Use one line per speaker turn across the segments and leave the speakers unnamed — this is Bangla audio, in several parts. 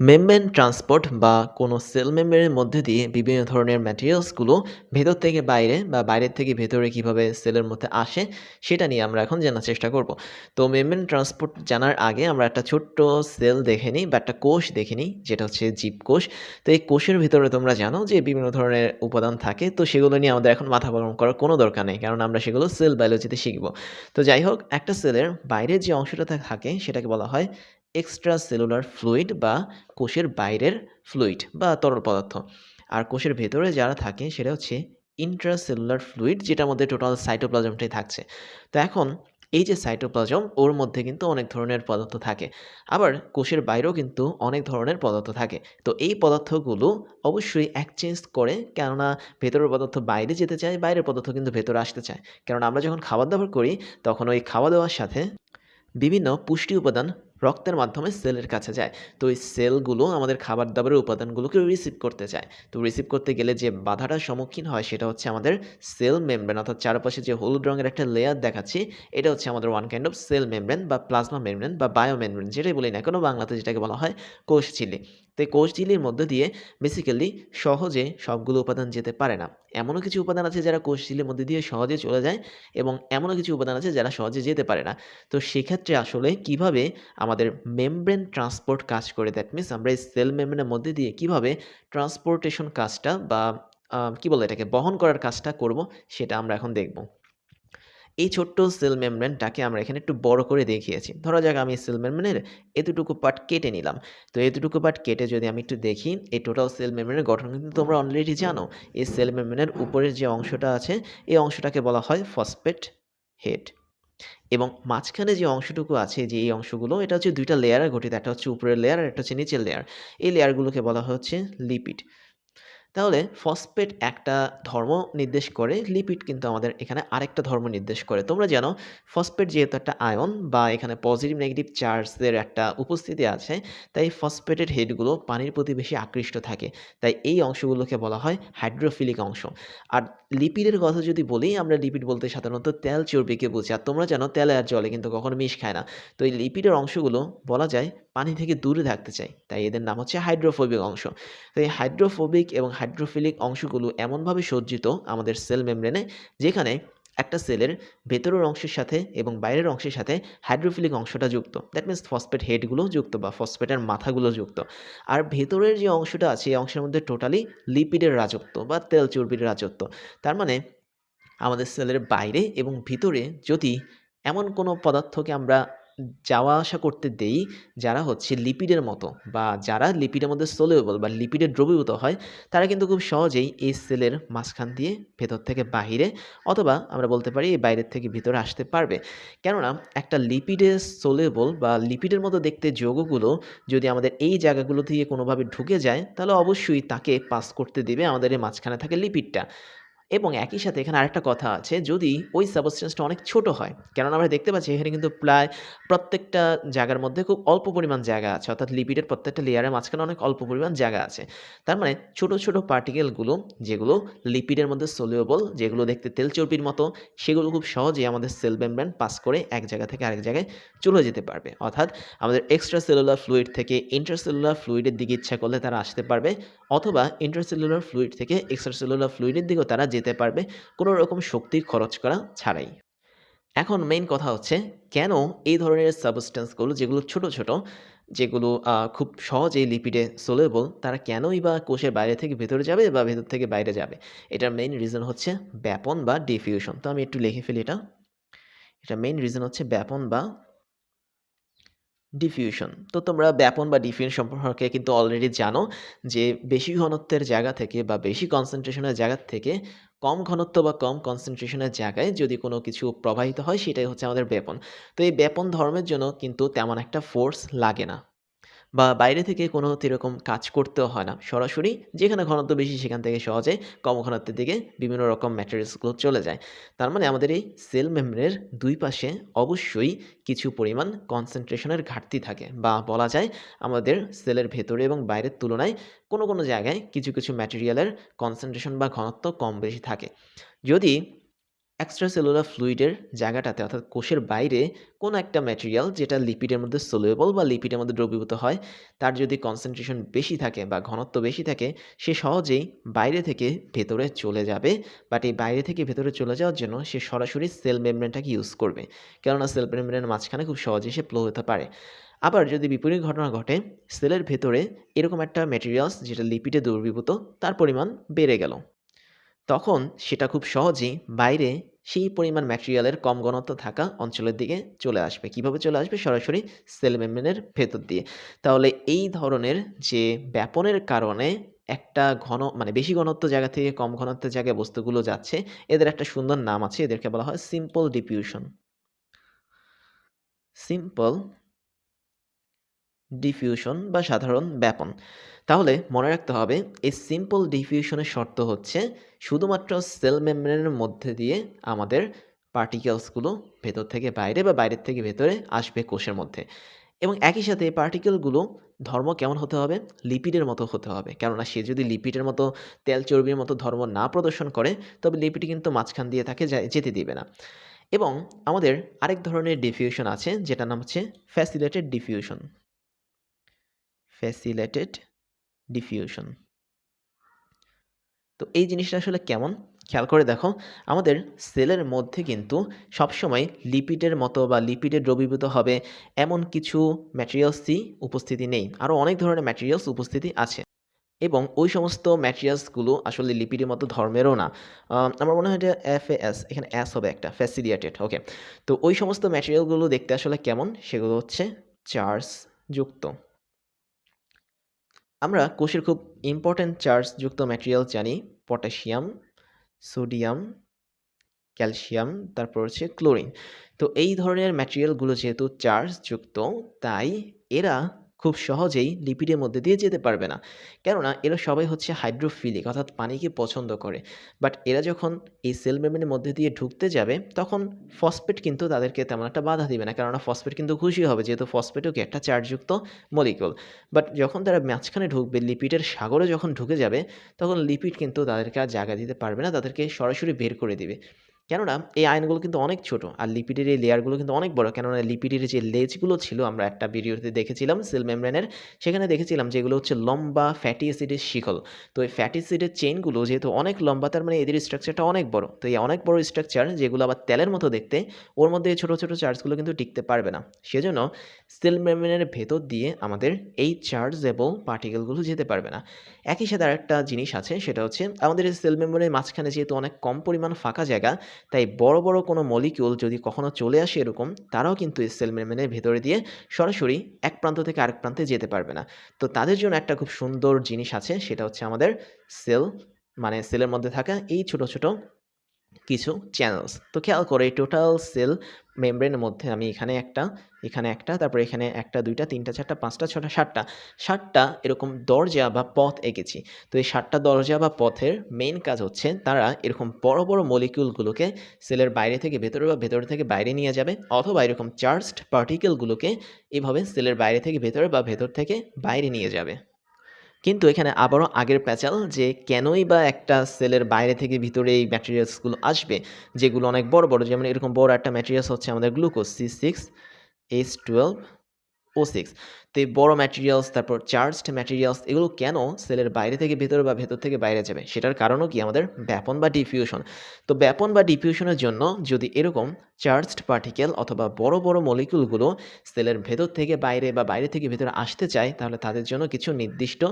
মেমব্রেন ট্রান্সপোর্ট বা কোনো সেল মেমব্রেনের মধ্যে দিয়ে বিভিন্ন ধরনের ম্যাটেরিয়ালসগুলো ভেতর থেকে বাইরে বা বাইরের থেকে ভেতরে কীভাবে সেলের মধ্যে আসে সেটা নিয়ে আমরা এখন জানার চেষ্টা করব। তো মেমব্রেন ট্রান্সপোর্ট জানার আগে আমরা একটা ছোট্ট সেল দেখে নিই বা একটা কোষ দেখে নিই, যেটা হচ্ছে জীব কোষ। তো এই কোষের ভিতরে তোমরা জানো যে বিভিন্ন ধরনের উপাদান থাকে, তো সেগুলো নিয়ে আমাদের এখন মাথা গরম করার কোনো দরকার নেই, কারণ আমরা সেগুলো সেল বায়োলজিতে শিখব। তো যাই হোক, একটা সেলের বাইরের যে অংশটা থাকে সেটাকে বলা হয় এক্সট্রা সেলুলার ফ্লুইড বা কোষের বাইরের ফ্লুইড বা তরল পদার্থ। আর কোষের ভেতরে যারা থাকে, সেটা হচ্ছে ইন্ট্রাসেলুলার ফ্লুইড যেটার মধ্যে টোটাল সাইটোপ্লাজমটাই থাকছে। তো এখন এই যে সাইটোপ্লাজম ওর মধ্যে কিন্তু অনেক ধরনের পদার্থ থাকে। আবার কোষের বাইরেও কিন্তু অনেক ধরনের পদার্থ থাকে। তো এই পদার্থগুলো অবশ্যই এক্সচেঞ্জ করে, কেননা ভেতরের পদার্থ বাইরে যেতে চায়, বাইরের পদার্থ কিন্তু ভেতরে আসতে চায়। কারণ আমরা যখন খাবার দাবার করি, তখন ওই খাওয়া দাওয়ার সাথে বিভিন্ন পুষ্টি উপাদান রক্তের মাধ্যমে সেলের কাছে যায়। তো এই সেলগুলো আমাদের খাবার দাবারের উপাদানগুলোকে রিসিভ করতে চায়। তো রিসিভ করতে গেলে যে বাধাটার সম্মুখীন হয় সেটা হচ্ছে আমাদের সেল মেমব্রেন অর্থাৎ চারপাশে যে হলুদ রঙের একটা লেয়ার দেখাচ্ছি, এটা হচ্ছে আমাদের one kind of cell membrane বা প্লাজমা মেমব্রেন বা বায়ো মেমব্রেন যেটাই বলি না কোনো, বাংলাতে যেটাকে বলা হয় কোষ ঝিল্লি। তো এই কোষ ঝিল্লির মধ্যে দিয়ে বেসিক্যালি সহজে সবগুলো উপাদান যেতে পারে না। এমনও কিছু উপাদান আছে যারা কোষ ঝিল্লির মধ্যে দিয়ে সহজে চলে যায় এবং এমনও কিছু উপাদান আছে যারা সহজে যেতে পারে না। তো সেক্ষেত্রে আসলে কীভাবে আমাদের মেমব্রেন ট্রান্সপোর্ট কাজ করে? দ্যাট মিনস আমরা এই সেল মেমব্রেনের মধ্যে দিয়ে কীভাবে ট্রান্সপোর্টেশন কাজটা বা কি বলে এটাকে বহন করার কাজটা করব সেটা আমরা এখন দেখব। এই ছোট্ট সেল মেমব্রেনটাকে আমরা এখানে একটু বড় করে দেখিয়েছি। ধরা যাক আমি সেল মেমব্রেনের এতটুকু পার্ট কেটে নিলাম। তো এতটুকু পার্ট কেটে যদি আমি একটু দেখি, এই টোটাল সেল মেমব্রেনের গঠন কিন্তু তোমরা অলরেডি জানো। এই সেল মেমব্রেনের উপরের যে অংশটা আছে, এই অংশটাকে বলা হয় ফসফেট হেড এবং মাঝখানে যে অংশটুকু আছে, যে এই অংশগুলো, এটা হচ্ছে দুইটা লেয়ারে গঠিত। একটা হচ্ছে উপরের লেয়ার আর একটা হচ্ছে নিচের লেয়ার এই লেয়ারগুলোকে বলা হচ্ছে লিপিড তাহলে ফসফেট একটা ধর্ম নির্দেশ করে লিপিড কিন্তু আমাদের এখানে আরেকটা ধর্ম নির্দেশ করে। তোমরা জানো ফসফেট যেহেতু একটা আয়ন বা এখানে পজিটিভ নেগেটিভ চার্জের একটা উপস্থিতি আছে, তাই ফসফেটের হেডগুলো পানির প্রতি বেশি আকৃষ্ট থাকে। তাই এই অংশগুলোকে বলা হয় হাইড্রোফিলিক অংশ। আর লিপিডের কথা যদি বলি, আমরা লিপিড বলতে সাধারণত তেল চর্বিকে বুঝি আর তোমরা জানো, তেল আর জলে কিন্তু কখনো মিশ খায় না। তো এই লিপিডের অংশগুলো বলা যায় পানি থেকে দূরে থাকতে চায় তাই এদের নাম হচ্ছে হাইড্রোফোবিক অংশ। তো এই হাইড্রোফোবিক এবং হাইড্রোফিলিক অংশগুলো এমনভাবে সজ্জিত আমাদের সেল মেমব্রেনে, যেখানে একটা সেলের ভেতরের অংশের সাথে এবং বাইরের অংশের সাথে হাইড্রোফিলিক অংশটা যুক্ত। দ্যাট মিনস ফসফেট হেডগুলো যুক্ত বা ফসফেটের মাথাগুলো যুক্ত। আর ভেতরের যে অংশটা আছে, এই অংশের মধ্যে টোটালি লিপিডের রাজত্ব বা তেল চর্বির রাজত্ব। তার মানে আমাদের সেলের বাইরে এবং ভিতরে যদি এমন কোনো পদার্থকে আমরা যাওয়া আসা করতে দেই যারা হচ্ছে লিপিডের মতো বা যারা লিপিডের মধ্যে সোলেবল বা লিপিডের দ্রবীভূত হয়, তারা কিন্তু খুব সহজেই এই সেলের মাঝখান দিয়ে ভেতর থেকে বাহিরে অথবা আমরা বলতে পারি এই বাইরের থেকে ভিতরে আসতে পারবে। কেননা একটা লিপিডের সোলেবল বা লিপিডের মতো দেখতে যৌগগুলো যদি আমাদের এই জায়গাগুলো দিয়ে কোনোভাবে ঢুকে যায়, তাহলে অবশ্যই তাকে পাস করতে দিবে আমাদের এই মাঝখানে থাকে লিপিডটা। এবং একই সাথে এখানে আরেকটা কথা আছে, যদি ওই সাবস্টেন্সটা অনেক ছোট হয়, কেননা আমরা দেখতে পাচ্ছি এখানে কিন্তু প্রায় প্রত্যেকটা জায়গার মধ্যে খুব অল্প পরিমাণ জায়গা আছে, অর্থাৎ লিপিডের প্রত্যেকটা লেয়ারের মাঝখানে অনেক অল্প পরিমাণ জায়গা আছে। তার মানে ছোট ছোট পার্টিকেলগুলো যেগুলো লিপিডের মধ্যে সোলিউবল যেগুলো দেখতে তেল চর্বির মতো, সেগুলো খুব সহজেই আমাদের সেল মেমব্রেন পাস করে এক জায়গা থেকে আরেক জায়গায় চলে যেতে পারবে। অর্থাৎ আমাদের এক্সট্রা সেলুলার ফ্লুইড থেকে ইন্টারসেলুলার ফ্লুইডের দিকে ইচ্ছা করলে তারা আসতে পারবে, অথবা ইন্টারসেলুলার ফ্লুইড থেকে এক্সট্রা সেলুলার ফ্লুইডের দিকেও তারা যেতে পারবে, কোনো রকম শক্তি খরচ করা ছাড়াই। এখন মেইন কথা হচ্ছে, কেন এই ধরনের সাবস্টেন্সগুলো যেগুলো ছোট ছোট, যেগুলো খুব সহজেই লিপিডে সোলেবল তারা কেনই বা কোষের বাইরে থেকে ভেতরে যাবে বা ভেতর থেকে বাইরে যাবে? এটার মেইন রিজন হচ্ছে ব্যাপন বা ডিফিউশন তো আমি একটু লিখে ফেলি এটা। এটা মেইন রিজন হচ্ছে ব্যাপন বা ডিফিউশন তো তোমরা ব্যাপন বা ডিফিউশন সম্পর্কে কিন্তু অলরেডি জানো যে বেশি ঘনত্বের জায়গা থেকে বা বেশি কনসেন্ট্রেশনের জায়গা থেকে কম ঘনত্ব বা কম কনসেন্ট্রেশনের জায়গায় যদি কোনো কিছু প্রবাহিত হয়, সেটাই হচ্ছে আমাদের ব্যাপন তো এই ব্যাপন ধর্মের জন্য কিন্তু তেমন একটা ফোর্স লাগে না। বা বাইরে থেকে কোনো এরকম কাজ করতেও হয় না। সরাসরি যেখানে ঘনত্ব বেশি, সেখান থেকে সহজে কম ঘনত্বের দিকে বিভিন্ন রকম ম্যাটেরিয়ালসগুলো চলে যায়। তার মানে আমাদের এই সেল মেমব্রেনের দুই পাশে অবশ্যই কিছু পরিমাণ কনসেন্ট্রেশনের ঘাটতি থাকে বা বলা যায় আমাদের সেলের ভেতরে এবং বাইরের তুলনায় কোনো কোনো জায়গায় কিছু কিছু ম্যাটেরিয়ালের কনসেন্ট্রেশন বা ঘনত্ব কম বেশি থাকে। যদি এক্সট্রা সেলুলার ফ্লুইডের জায়গাটাতে, অর্থাৎ কোষের বাইরে, কোনো একটা ম্যাটেরিয়াল যেটা লিপিডের মধ্যে সলিউবল বা লিপিডের মধ্যে দ্রবীভূত হয়, তার যদি কনসেন্ট্রেশন বেশি থাকে বা ঘনত্ব বেশি থাকে, সে সহজেই বাইরে থেকে ভেতরে চলে যাবে। বাট এই বাইরে থেকে ভেতরে চলে যাওয়ার জন্য সে সরাসরি সেল মেমব্রেনটাকে ইউজ করবে। কেননা সেল মেমব্রেনের মাঝখানে খুব সহজেই সে ফ্লো হতে পারে। আবার যদি বিপরীত ঘটনা ঘটে সেলের ভেতরে এরকম একটা ম্যাটেরিয়ালস যেটা লিপিডে দ্রবীভূত, তার পরিমাণ বেড়ে গেল। তখন সেটা খুব সহজেই বাইরে সেই পরিমাণ ম্যাটেরিয়ালের কম ঘনত্ব থাকা অঞ্চলের দিকে চলে আসবে। কীভাবে চলে আসবে? সরাসরি সেল মেমব্রেনের ভেতর দিয়ে। তাহলে এই ধরনের যে ব্যাপনের কারণে একটা ঘন মানে বেশি ঘনত্ব জায়গা থেকে কম ঘনত্বের জায়গায় বস্তুগুলো যাচ্ছে, এদের একটা সুন্দর নাম আছে, এদেরকে বলা হয় সিম্পল ডিফিউশন সিম্পল ডিফিউশন বা সাধারণ ব্যাপন। তাহলে মনে রাখতে হবে, এই সিম্পল ডিফিউশনের শর্ত হচ্ছে শুধুমাত্র সেল মেমব্রেনের মধ্যে দিয়ে আমাদের পার্টিকেলসগুলো ভেতর থেকে বাইরে বা বাইরের থেকে ভেতরে আসবে কোষের মধ্যে। এবং একই সাথে এই পার্টিকেলগুলো ধর্ম কেমন হতে হবে? লিপিডের মতো হতে হবে। কেননা সে যদি লিপিডের মতো, তেল চর্বির মতো ধর্ম না প্রদর্শন করে, তবে লিপিড কিন্তু মাঝখান দিয়ে তাকে যেতে দিবে না। এবং আমাদের আরেক ধরনের ডিফিউশন আছে, যেটার নাম হচ্ছে ফ্যাসিলেটেড ডিফিউশন ফ্যাসিলেটেড ডিফিউশন তো এই জিনিসটা আসলে কেমন? খেয়াল করে দেখো, আমাদের সেলের মধ্যে কিন্তু সবসময় লিপিডের মতো বা লিপিডে দ্রবীভূত হবে এমন কিছু ম্যাটেরিয়ালসই উপস্থিতি নেই। আরও অনেক ধরনের ম্যাটেরিয়ালস উপস্থিতি আছে। এবং ওই সমস্ত ম্যাটেরিয়ালসগুলো আসলে লিপিডের মতো ধর্মেরও না। আমার মনে হয় এটা এফ এস এখানে অ্যাস হবে একটা ফ্যাসিলিয়েটেড ওকে তো ওই সমস্ত ম্যাটেরিয়ালগুলো দেখতে আসলে কেমন? সেগুলো হচ্ছে চার্জ যুক্ত। আমরা কোষের খুব ইম্পর্ট্যান্ট চার্জযুক্ত ম্যাটেরিয়াল জানি পটাশিয়াম সোডিয়াম ক্যালসিয়াম তারপর হচ্ছে ক্লোরিন তো এই ধরনের ম্যাটেরিয়ালগুলো যেহেতু চার্জযুক্ত তাই এরা খুব সহজেই লিপিডের মধ্যে দিয়ে যেতে পারবে না। কেননা এরা সবাই হচ্ছে হাইড্রোফিলিক, অর্থাৎ পানিকে পছন্দ করে। বাট এরা যখন এই সেল মেমব্রেনের মধ্যে দিয়ে ঢুকতে যাবে, তখন ফসফেট কিন্তু তাদেরকে তেমন একটা বাধা দিবে না। কেননা ফসফেট কিন্তু খুশি হবে, যেহেতু ফসফেটও কি একটা চার্জযুক্ত মলিকুল বাট যখন তারা মাঝখানে ঢুকবে, লিপিডের সাগরে যখন ঢুকে যাবে, তখন লিপিড কিন্তু তাদেরকে আর জায়গা দিতে পারবে না, তাদেরকে সরাসরি বের করে দিবে। কেননা এই আয়নগুলো কিন্তু অনেক ছোট আর লিপিডের এই লেয়ারগুলো কিন্তু অনেক বড়। কেননা লিপিডের যে লেজগুলো ছিল, আমরা একটা ভিডিওতে দেখেছিলাম সেল মেমব্রেনের, সেখানে দেখেছিলাম যে এগুলো হচ্ছে লম্বা ফ্যাটি অ্যাসিডের শিকল। তো এই ফ্যাটি অ্যাসিডের চেইনগুলো যেহেতু অনেক লম্বা, তার মানে এদের স্ট্রাকচারটা অনেক বড়। তো এই অনেক বড় স্ট্রাকচার যেগুলো আবার তেলের মতো দেখতে, ওর মধ্যে এই ছোটো ছোটো চার্জগুলো কিন্তু টিকতে পারবে না। সেজন্য সেল মেমব্রেনের ভেতর দিয়ে আমাদের এই চার্জেবল পার্টিকেলগুলো যেতে পারবে না। একই সাথে আরেকটা জিনিস আছে, সেটা হচ্ছে আমাদের এই সেল মেমব্রেনের মাঝখানে যেহেতু অনেক কম পরিমাণ ফাঁকা জায়গা তাই বড় বড় কোনো মলিকিউল যদি কখনো চলে আসে এরকম, তারাও কিন্তু সেল মেমব্রেনের ভেতরে দিয়ে সরাসরি এক প্রান্ত থেকে আরেক প্রান্তে যেতে পারবে না। তো তাদের জন্য একটা খুব সুন্দর জিনিস আছে, সেটা হচ্ছে আমাদের সেল মানে সেলের মধ্যে থাকা এই ছোট ছোট কিছু চ্যানেলস তো খেয়াল করে টোটাল সেল মেমব্রেনের মধ্যে আমি এখানে একটা এখানে একটা, তারপরে এখানে একটা, দুইটা, তিনটা, চারটা, পাঁচটা, ছটা, সাতটা। সাতটা এরকম দরজা বা পথ এঁকেছি। তো এই সাতটা দরজা বা পথের মেইন কাজ হচ্ছে তারা এরকম বড় বড় মলিকিউলগুলোকে সেলের বাইরে থেকে ভেতরে বা ভেতরে থেকে বাইরে নিয়ে যাবে অথবা এরকম চার্জড পার্টিকেলগুলোকে এভাবে সেলের বাইরে থেকে ভেতরে বা ভেতর থেকে বাইরে নিয়ে যাবে। কিন্তু এখানে আবারও আগের প্যাচাল যে কেনই বা একটা সেলের বাইরে থেকে ভিতরে এই ম্যাটেরিয়ালসগুলো আসবে, যেগুলো অনেক বড় বড়, যেমন এরকম বড় একটা ম্যাটেরিয়ালস হচ্ছে আমাদের glucose C six H twelve O six তো এই বড়ো ম্যাটেরিয়ালস তারপর চার্জড ম্যাটেরিয়ালস এগুলো কেন সেলের বাইরে থেকে ভেতরে বা ভেতর থেকে বাইরে যাবে? সেটার কারণও কি আমাদের ব্যাপন বা ডিফিউশন তো ব্যাপন বা ডিফিউশনের জন্য যদি এরকম চার্জড পার্টিকেল অথবা বড় বড় মলিকুলগুলো সেলের ভেতর থেকে বাইরে বা বাইরে থেকে ভেতরে আসতে চায়, তাহলে তাদের জন্য কিছু নির্দিষ্ট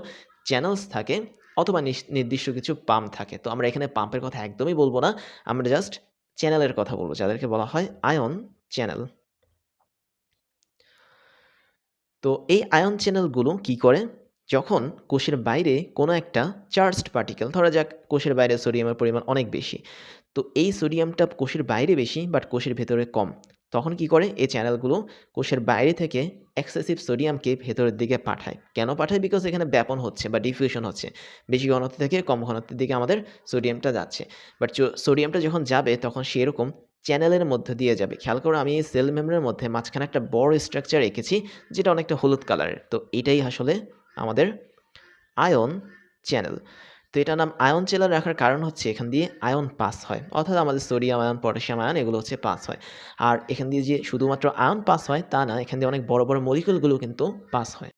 চ্যানেলস থাকে অথবা নির্দিষ্ট কিছু পাম্প থাকে। তো আমরা এখানে পাম্পের কথা একদমই বলব না, আমরা জাস্ট চ্যানেলের কথা বলব, যাদেরকে বলা হয় আয়ন চ্যানেল তো এই আয়ন চ্যানেলগুলো কি করে? যখন কোষের বাইরে কোনো একটা চার্জড পার্টিকেল ধরা যাক কোষের বাইরে সোডিয়ামের পরিমাণ অনেক বেশি, তো এই সোডিয়ামটা কোষের বাইরে বেশি বাট কোষের ভেতরে কম, তখন কি করে? এই চ্যানেলগুলো কোষের বাইরে থেকে এক্সেসিভ সোডিয়ামকে ভেতরের দিকে পাঠায়। কেন পাঠায়? বিকজ এখানে ব্যাপন হচ্ছে বা ডিফিউশন হচ্ছে। বেশি ঘনত্ব থেকে কম ঘনত্বের দিকে আমাদের সোডিয়ামটা যাচ্ছে। বাট সোডিয়ামটা যখন যাবে, তখন সেরকম চ্যানেলের মধ্যে দিয়ে যাবে। খেয়াল করো আমি এই সেল মেমব্রেনের মধ্যে মাঝখানে একটা বড় স্ট্রাকচার এঁকেছি যেটা অনেকটা হলুদ কালারের তো এটাই আসলে আমাদের আয়ন চ্যানেল তো এটার নাম আয়ন চ্যানেল রাখার কারণ হচ্ছে এখান দিয়ে আয়ন পাস হয়, অর্থাৎ আমাদের সোডিয়াম আয়ন পটাশিয়াম আয়ন এগুলো হচ্ছে পাস হয়। আর এখান দিয়ে যে শুধুমাত্র আয়ন পাস হয়, তা না, এখান দিয়ে অনেক বড় বড় মলিকুলগুলো কিন্তু পাস হয়।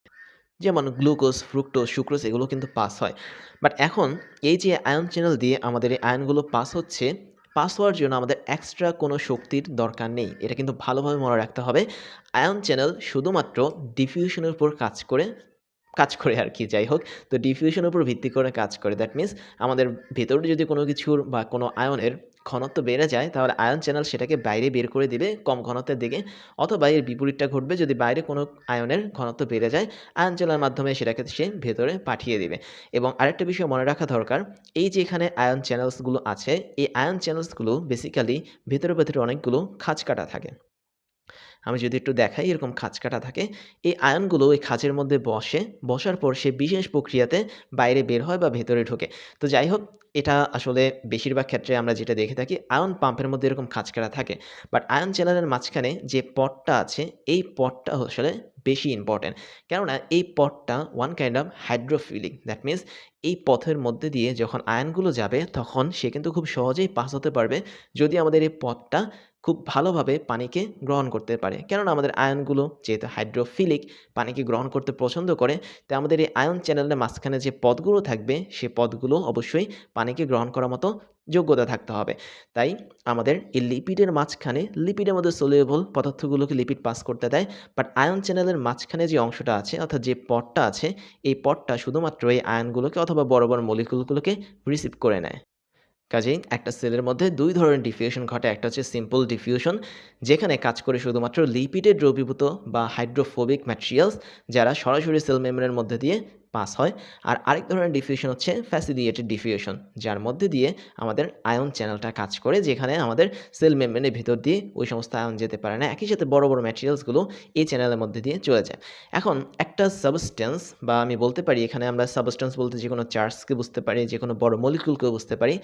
যেমন গ্লুকোজ ফ্রুক্টোজ সুক্রোজ এগুলো কিন্তু পাস হয়। বাট এখন এই যে আয়ন চ্যানেল দিয়ে আমাদের এই আয়নগুলো পাস হচ্ছে পাস হওয়ার জন্য আমাদের এক্সট্রা কোনো শক্তির দরকার নেই। এটা কিন্তু ভালোভাবে মনে রাখতে হবে। আয়ন চ্যানেল শুধুমাত্র ডিফিউশনের উপর কাজ করে কাজ করে আর কি, যাই হোক। তো ডিফিউশনের উপর ভিত্তি করে কাজ করে। দ্যাট মিন্স আমাদের ভেতরে যদি কোনো কিছুর বা কোনো আয়নের ঘনত্ব বেড়ে যায়, তাহলে আয়ন চ্যানেল সেটাকে বাইরে বের করে দিবে কম ঘনত্বের দিকে অথবা এর বিপরীতটা ঘটবে যদি বাইরে কোনো আয়নের ঘনত্ব বেড়ে যায় আয়ন চ্যানেলের মাধ্যমে সেটাকে সে ভেতরে পাঠিয়ে দিবে। এবং আরেকটা বিষয় মনে রাখা দরকার, এই যে এখানে আয়ন চ্যানেলসগুলো আছে, এই আয়ন চ্যানেলসগুলো বেসিক্যালি ভেতরে ভেতরে অনেকগুলো খাঁজ কাটা থাকে। আমি যদি একটু দেখাই, এরকম খাঁজ কাটা থাকে, এই আয়নগুলো ওই খাঁচের মধ্যে বসে, বসার পর সে বিশেষ প্রক্রিয়াতে বাইরে বের হয় বা ভেতরে ঢোকে। তো যাই হোক এটা আসলে বেশিরভাগ ক্ষেত্রে আমরা যেটা দেখে থাকি, আয়ন পাম্পের মধ্যে এরকম খাঁজকাটা থাকে। বাট আয়ন চ্যানেলের মাঝখানে যে পটটা আছে, এই পটটা আসলে বেশি ইম্পর্ট্যান্ট কেননা এই পটটা one kind of hydrophilic that means এই পথের মধ্যে দিয়ে যখন আয়নগুলো যাবে, তখন সে কিন্তু খুব সহজেই পাস হতে পারবে। যদি আমাদের এই পথটা খুব ভালোভাবে পানিকে গ্রহণ করতে পারে। কেননা আমাদের আয়নগুলো যেহেতু হাইড্রোফিলিক, পানিকে গ্রহণ করতে পছন্দ করে, তাই আমাদের এই আয়ন চ্যানেলের মাঝখানে যে পদগুলো থাকবে, সে পদগুলো অবশ্যই পানিকে গ্রহণ করার মতো যোগ্যতা থাকতে হবে। তাই আমাদের এই লিপিডের মাঝখানে, লিপিডের মধ্যে সোলিউবল পদার্থগুলোকে লিপিড পাস করতে দেয় বাট আয়ন চ্যানেলের মাঝখানে যে অংশটা আছে, অর্থাৎ যে পটটা আছে, এই পটটা শুধুমাত্র এই আয়নগুলোকে অথবা বড় বড় মলিকুলগুলোকে রিসিভ করে নেয়। কাজেই একটা সেলের মধ্যে দুই ধরনের ডিফিউশন ঘটে, একটা হচ্ছে সিম্পল ডিফিউশন যেখানে কাজ করে শুধুমাত্র লিপিডে দ্রবীভূত বা হাইড্রোফোবিক ম্যাটেরিয়ালস যারা সরাসরি সেল মেমরের মধ্যে দিয়ে পাস হয়। আর আরেক ধরনের ডিফিউশন হচ্ছে ফ্যাসিলিয়েটেড ডিফিউশন যার মধ্যে দিয়ে আমাদের আয়ন চ্যানেলটা কাজ করে, যেখানে আমাদের সেল মেমব্রেনের ভিতর দিয়ে ওই সমস্ত আয়ন যেতে পারে না। একই সাথে বড় বড় ম্যাটেরিয়ালসগুলো এই চ্যানেলের মধ্যে দিয়ে চলে যায়। এখন একটা সাবস্টেন্স বা আমি বলতে পারি, এখানে আমরা সাবস্টেন্স বলতে যে কোনো চার্জকে বুঝতে পারি, যে কোনো বড় মলিকুলকেও বুঝতে পারি,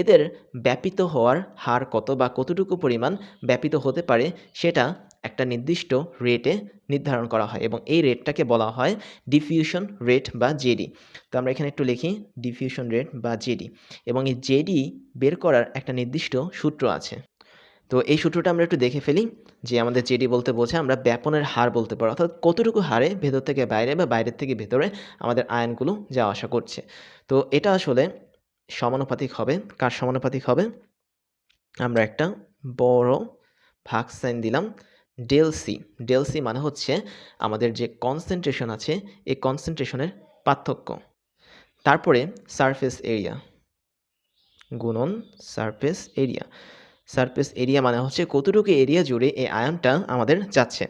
এদের ব্যাপিত হওয়ার হার কত বা কতটুকু পরিমাণ ব্যাপিত হতে পারে, সেটা একটা নির্দিষ্ট রেটে নির্ধারণ করা হয় এবং এই রেটটাকে বলা হয় ডিফিউশন রেট বা জেডি তো আমরা এখানে একটু লিখি ডিফিউশন রেট বা জেডি এবং এই জেডি বের করার একটা নির্দিষ্ট সূত্র আছে। তো এই সূত্রটা আমরা একটু দেখে ফেলি যে আমাদের জেডি বলতে বোঝে আমরা ব্যাপনের হার বলতে পারো, অর্থাৎ কতটুকু হারে ভেতর থেকে বাইরে বা বাইরের থেকে ভেতরে আমাদের আয়নগুলো যাওয়া আসা করছে। তো এটা আসলে সমানুপাতিক হবে। কার সমানুপাতিক হবে? আমরা একটা বড় ভাগ সাইন দিলাম। ডেল সি ডেল সি মানে হচ্ছে আমাদের যে কনসেন্ট্রেশন আছে, এই কনসেন্ট্রেশনের পার্থক্য। তারপরে সারফেস এরিয়া গুণন সারফেস এরিয়া সারফেস এরিয়া মানে হচ্ছে কতটুকু এরিয়া জুড়ে এই আয়নটা আমাদের যাচ্ছে।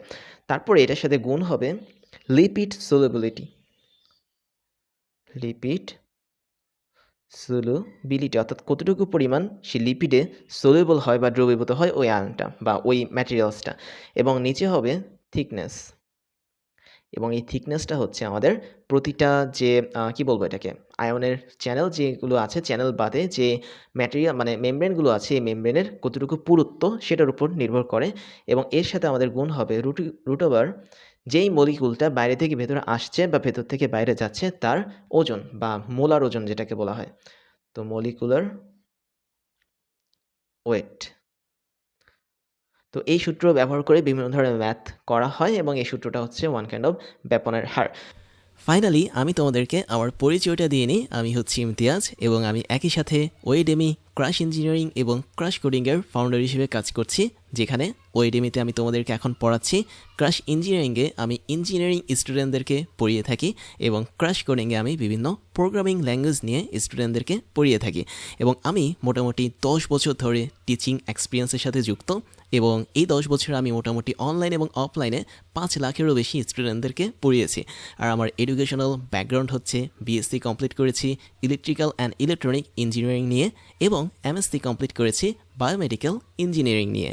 তারপরে এটার সাথে গুণ হবে লিপিড সোলেবিলিটি লিপিড সোলুবিলিটি অর্থাৎ কতটুকু পরিমাণ সে লিপিডে সোলেবল হয় বা দ্রবীভূত হয় ওই আয়নটা বা ওই ম্যাটেরিয়ালসটা এবং নিচে হবে থিকনেস এবং এই থিকনেসটা হচ্ছে আমাদের প্রতিটা যে কি বলব এটাকে, আয়নের চ্যানেল যেগুলো আছে চ্যানেল বাদে যে ম্যাটেরিয়াল মানে মেমব্রেনগুলো আছে, এই মেমব্রেনের কতটুকু পুরুত্ব সেটার উপর নির্ভর করে এবং এর সাথে আমাদের গুণ হবে রুট রুট ওভার যেই মলিকুলটা বাইরে থেকে ভেতরে আসছে বা ভেতর থেকে বাইরে যাচ্ছে, তার ওজন বা মোলার ওজন যেটাকে বলা হয়। তো মলিকুলার ওয়েট। তো এই সূত্র ব্যবহার করে বিভিন্ন ধরনের ম্যাথ করা হয় এবং এই সূত্রটা হচ্ছে ওয়ান কাইন্ড অফ ব্যাপনের হার।
ফাইনালি আমি তোমাদেরকে আমার পরিচয়টা দিয়ে নিই। আমি হচ্ছি ইমতিয়াজ এবং আমি একই সাথে ওয়েডেমি ক্রাশ ইঞ্জিনিয়ারিং এবং ক্রাশ কোডিংয়ের ফাউন্ডার হিসেবে কাজ করছি, যেখানে ওয়েডেমিতে আমি তোমাদেরকে এখন পড়াচ্ছি। ক্রাশ ইঞ্জিনিয়ারিংয়ে আমি ইঞ্জিনিয়ারিং স্টুডেন্টদেরকে পড়িয়ে থাকি এবং ক্রাশ কোডিংয়ে আমি বিভিন্ন প্রোগ্রামিং ল্যাঙ্গুয়েজ নিয়ে স্টুডেন্টদেরকে পড়িয়ে থাকি। এবং আমি মোটামুটি দশ বছর ধরে টিচিং এক্সপিরিয়েন্সের সাথে যুক্ত এবং এই দশ বছর আমি মোটামুটি অনলাইন এবং অফলাইনে পাঁচ লাখেরও বেশি স্টুডেন্টদেরকে পড়িয়েছি। আর আমার এডুকেশনাল ব্যাকগ্রাউন্ড হচ্ছে বিএসসি কমপ্লিট করেছি ইলেকট্রিক্যাল অ্যান্ড ইলেকট্রনিক ইঞ্জিনিয়ারিং নিয়ে এবং এমএসসি কমপ্লিট করেছি বায়োমেডিক্যাল ইঞ্জিনিয়ারিং নিয়ে।